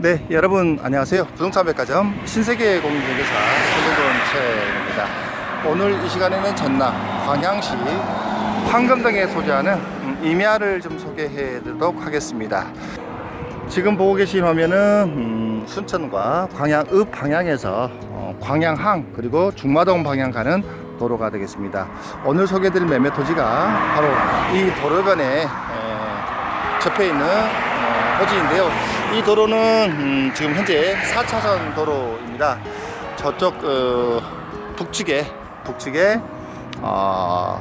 네, 여러분 안녕하세요. 부동산 백화점 신세계 공인중개사 손동돈채입니다. 오늘 이 시간에는 전남 광양시 황금동에 소재하는 음, 임야를 좀 소개해 드리도록 하겠습니다. 지금 보고 계신 화면은 음, 순천과 광양 읍 방향에서 어, 광양항 그리고 중마동 방향 가는 도로가 되겠습니다. 오늘 소개드릴 매매 토지가 바로 이 도로변에 에, 접해 있는 어, 토지인데요. 이 도로는 음, 지금 현재 4차선 도로입니다. 저쪽 어, 북측에 북측에 어,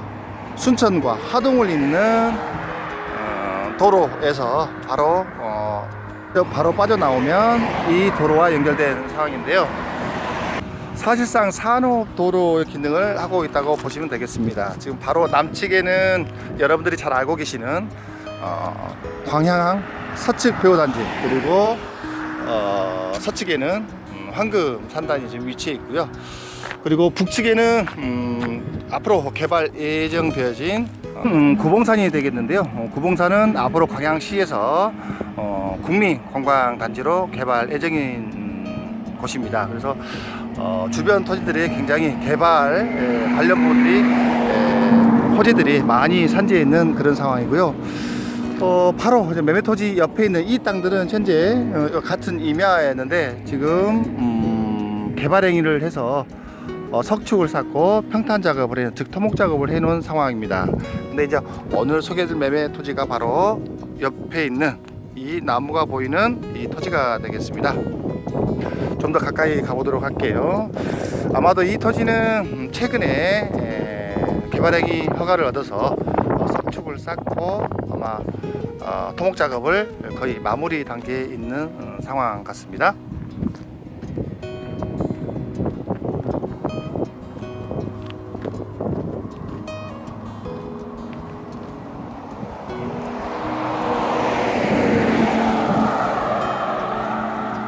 순천과 하동을 잇는 어, 도로에서 바로 어, 바로 빠져나오면 이 도로와 연결된 상황인데요. 사실상 산업도로의 기능을 하고 있다고 보시면 되겠습니다. 지금 바로 남측에는 여러분들이 잘 알고 계시는 어, 광양항 서측 배후단지 그리고 어, 서측에는 음, 황금 산단이 지금 위치해 있고요. 그리고 북측에는 음, 앞으로 개발 예정되어진 음, 구봉산이 되겠는데요. 어, 구봉산은 앞으로 광양시에서 어, 국민 관광단지로 개발 예정인 음, 곳입니다. 그래서 어, 주변 토지들이 굉장히 개발 에, 관련 부분들이 에, 호재들이 많이 산재해 있는 그런 상황이고요. 어, 바로 이제 매매 토지 옆에 있는 이 땅들은 현재 어, 같은 임야였는데 지금 음, 개발 행위를 해서 어, 석축을 쌓고 평탄 작업을 해, 즉 토목 작업을 해놓은 상황입니다. 근데 이제 오늘 소개해드릴 매매 토지가 바로 옆에 있는 이 나무가 보이는 이 토지가 되겠습니다. 좀 더 가까이 가보도록 할게요. 아마도 이 토지는 음, 최근에 에, 개발행위 허가를 얻어서 어, 석축을 쌓고 아마 어, 토목 작업을 거의 마무리 단계에 있는 어, 상황 같습니다.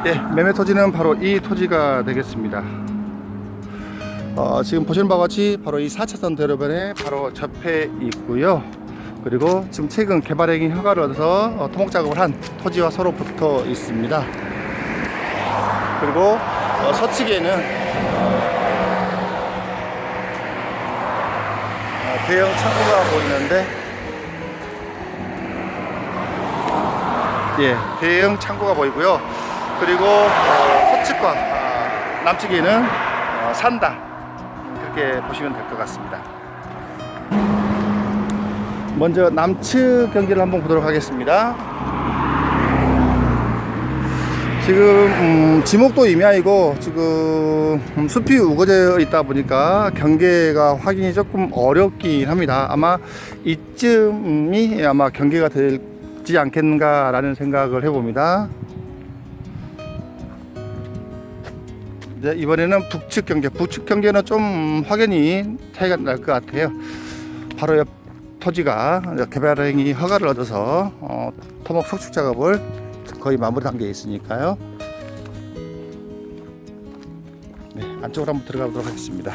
예, 매매 토지는 바로 이 토지가 되겠습니다. 어, 지금 보시는 바와 같이 바로 이 4차선 도로변에 바로 접해 있고요. 그리고 지금 최근 개발행위 허가를 얻어서 어, 토목 작업을 한 토지와 서로 붙어 있습니다. 그리고 어, 서측에는 어, 대형 창고가 보이는데 예, 대형 창고가 보이고요. 그리고 어, 서측과 아, 남측에는 어, 산다 그렇게 보시면 될 것 같습니다. 먼저 남측 경기를 한번 보도록 하겠습니다. 지금 음, 지목도 임야이고 지금 음, 숲이 우거져 있다 보니까 경계가 확인이 조금 어렵긴 합니다. 아마 이쯤이 아마 경계가 되지 않겠는가라는 생각을 해봅니다. 이제 이번에는 북측 경계, 북측 경계는 좀 확연히 차이가 날 것 같아요. 바로 옆 토지가 개발 행위 허가를 얻어서 어, 토목 석축 작업을 거의 마무리 단계에 있으니까요. 네, 안쪽으로 한번 들어가 보도록 하겠습니다.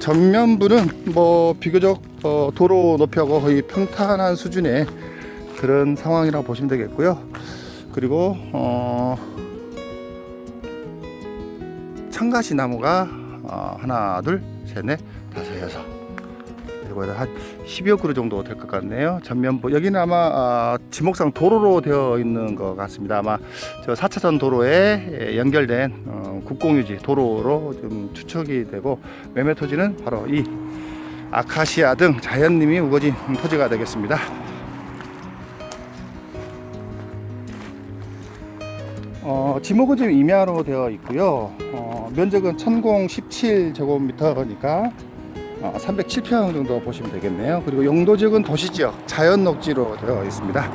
전면부는 뭐 비교적 어, 도로 높이하고 거의 평탄한 수준의 그런 상황이라고 보시면 되겠고요. 그리고 어, 청가시 나무가 어, 하나, 둘, 셋, 넷, 다섯, 여섯, 여덟, 한 10여 그루 정도 될 것 같네요. 전면부 여기는 아마 아, 지목상 도로로 되어 있는 것 같습니다. 아마 저 4차선 도로에 연결된 어, 국공유지 도로로 좀 추측이 되고 매매 토지는 바로 이 아카시아 등 자연님이 우거진 토지가 되겠습니다. 어, 지목은 지금 임야로 되어 있고요. 어, 면적은 1017 제곱미터니까 어, 307평 정도 보시면 되겠네요. 그리고 용도 지역은 도시 지역, 자연 녹지로 되어 있습니다.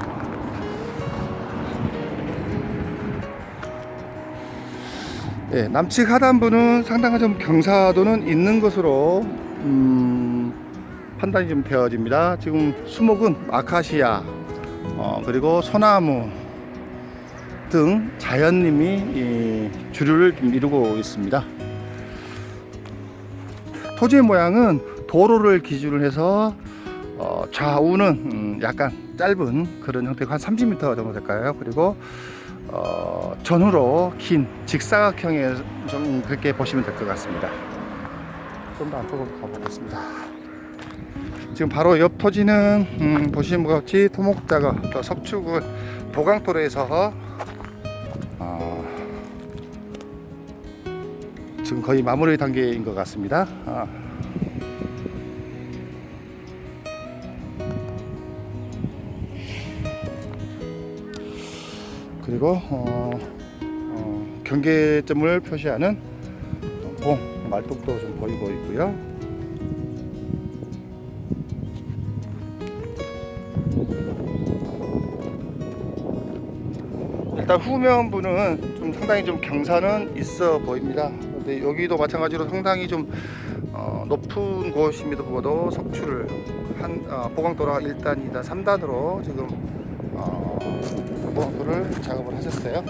예, 남측 하단부는 상당한 좀 경사도는 있는 것으로 음, 판단이 좀 되어집니다. 지금 수목은 아카시아 어, 그리고 소나무 등 자연님이 이 주류를 좀 이루고 있습니다. 토지의 모양은 도로를 기준으로 해서 어, 좌우는 음, 약간 짧은 그런 형태가 한 30m 정도 될까요? 그리고 어, 전후로 긴 직사각형의 좀 그렇게 보시면 될 것 같습니다. 좀더 안쪽으로 가보겠습니다. 지금 바로 옆 토지는 음, 보시는 것 같이 토목 작업, 또 석축은 도강토로에서 지금 거의 마무리 단계인 것 같습니다. 아. 그리고 어, 어, 경계점을 표시하는 봉 말뚝도 좀 보이고 있고요. 일단 후면부는 좀 상당히 좀 경사는 있어 보입니다. 근데 여기도 마찬가지로 상당히 좀 어, 높은 곳임에도 불구하고 석출을 한 어, 보강도라 1단, 2단, 3단으로 지금 어, 보강도를 작업을 하셨어요.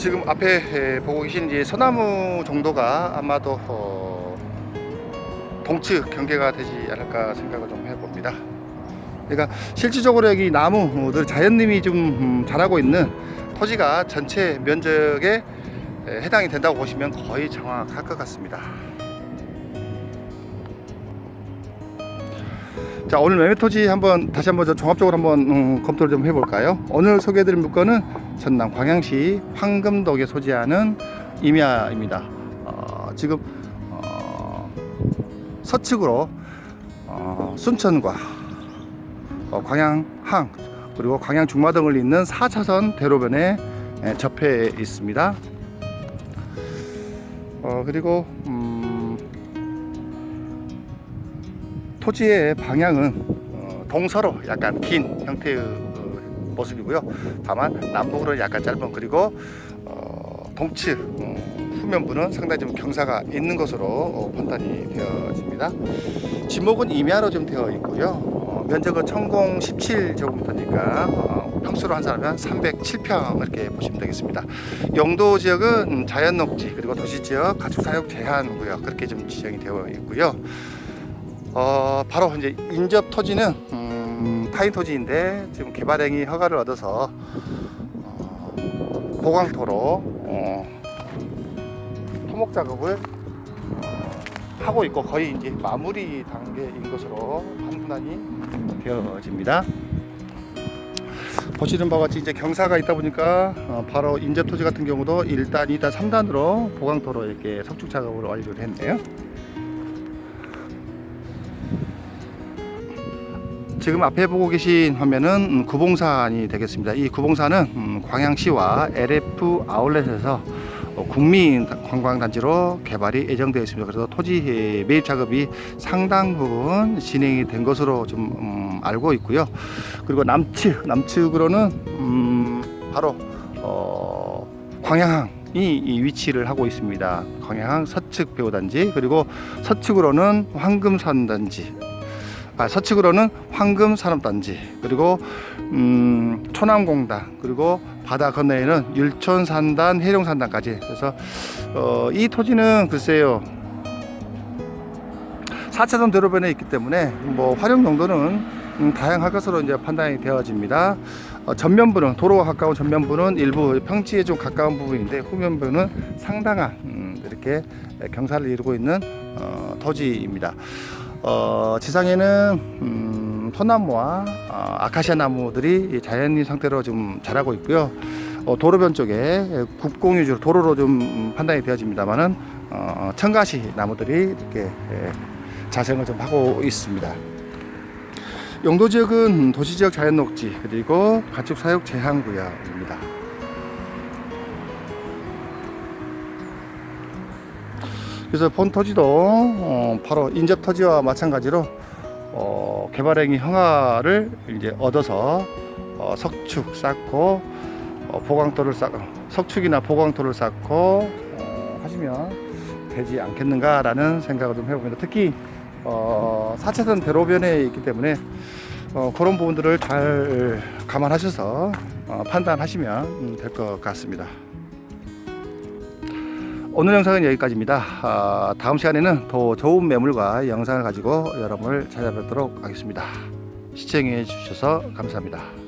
지금 앞에 에, 보고 계신 이 소나무 정도가 아마도 어, 동측 경계가 되지 않을까 생각을 좀 해봅니다. 그러니까 실질적으로 여기 나무들 자연님이 좀 음, 자라고 있는 토지가 전체 면적에 에, 해당이 된다고 보시면 거의 정확할 것 같습니다. 자 오늘 매매 토지 한번 다시 한번 저 종합적으로 한번 음, 검토를 좀 해볼까요? 오늘 소개해드릴 물건은 전남 광양시 황금덕에 소재하는 임야입니다. 어, 지금 어, 서측으로 어, 순천과 어, 광양항 그리고 광양 중마등을 잇는 4차선 대로변에 에, 접해 있습니다. 어, 그리고 음, 토지의 방향은 어, 동서로 약간 긴 형태의 어, 모습이고요. 다만 남북으로 약간 짧은 그리고 어, 동측 어, 후면부는 상당히 좀 경사가 있는 것으로 어, 판단이 되어집니다. 지목은 임야로 좀 되어 있고요. 어, 면적은 천공 17제곱미터니까 어, 평수로 한 사람은 307평 이렇게 보시면 되겠습니다. 용도 지역은 음, 자연 녹지 그리고 도시 지역 가축 사육 제한 구역 그렇게 좀 지정이 되어 있고요. 어, 바로 이제 인접 토지는 음, 타인 토지인데 지금 개발행위 허가를 얻어서 어, 보강토로 어, 토목 작업을 어, 하고 있고 거의 이제 마무리 단계인 것으로 판단이 되어집니다. 보시는 바와 같이 이제 경사가 있다 보니까 어, 바로 인접 토지 같은 경우도 1단, 2단, 3단으로 보강토로 이렇게 석축 작업을 완료를 했네요. 지금 앞에 보고 계신 화면은 음, 구봉산이 되겠습니다. 이 구봉산은 음, 광양시와 LF 아울렛에서 어, 국민 관광단지로 개발이 예정되어 있습니다. 그래서 토지 매입 작업이 상당 부분 진행이 된 것으로 좀 음, 알고 있고요. 그리고 남측 남측으로는 음, 바로 어, 광양항 이 위치를 하고 있습니다. 광양항 서측 배우단지 그리고 서측으로는 황금산 단지 아, 서측으로는 황금 산업단지 그리고 음, 초남공단 그리고 바다 건너에는 율촌산단 해룡산단까지 그래서 어, 이 토지는 글쎄요 4차선 도로변에 있기 때문에 뭐 활용 용도는 음, 다양할 것으로 이제 판단이 되어집니다. 어, 전면부는 도로와 가까운 전면부는 일부 평지에 좀 가까운 부분인데 후면부는 상당한 음, 이렇게 경사를 이루고 있는 어, 토지입니다. 어, 지상에는 음, 소나무와 어, 아카시아 나무들이 자연인 상태로 좀 자라고 있고요. 어, 도로변 쪽에 국공 위주로 도로로 좀 음, 판단이 되어집니다만은 어, 청가시 나무들이 이렇게 예, 자생을 좀 하고 있습니다. 용도 지역은 도시 지역 자연 녹지 그리고 가축 사육 제한 구역입니다. 그래서 본 토지도 어, 바로 인접 토지와 마찬가지로 어, 개발행위 허가를 이제 얻어서 어, 석축 쌓고 어, 보강토를 쌓 석축이나 보강토를 쌓고 어, 하시면 되지 않겠는가라는 생각을 좀 해봅니다. 특히 어, 4차선 대로변에 있기 때문에 어, 그런 부분들을 잘 감안하셔서 어, 판단하시면 될 것 같습니다. 오늘 영상은 여기까지입니다. 아, 다음 시간에는 더 좋은 매물과 영상을 가지고 여러분을 찾아뵙도록 하겠습니다. 시청해 주셔서 감사합니다.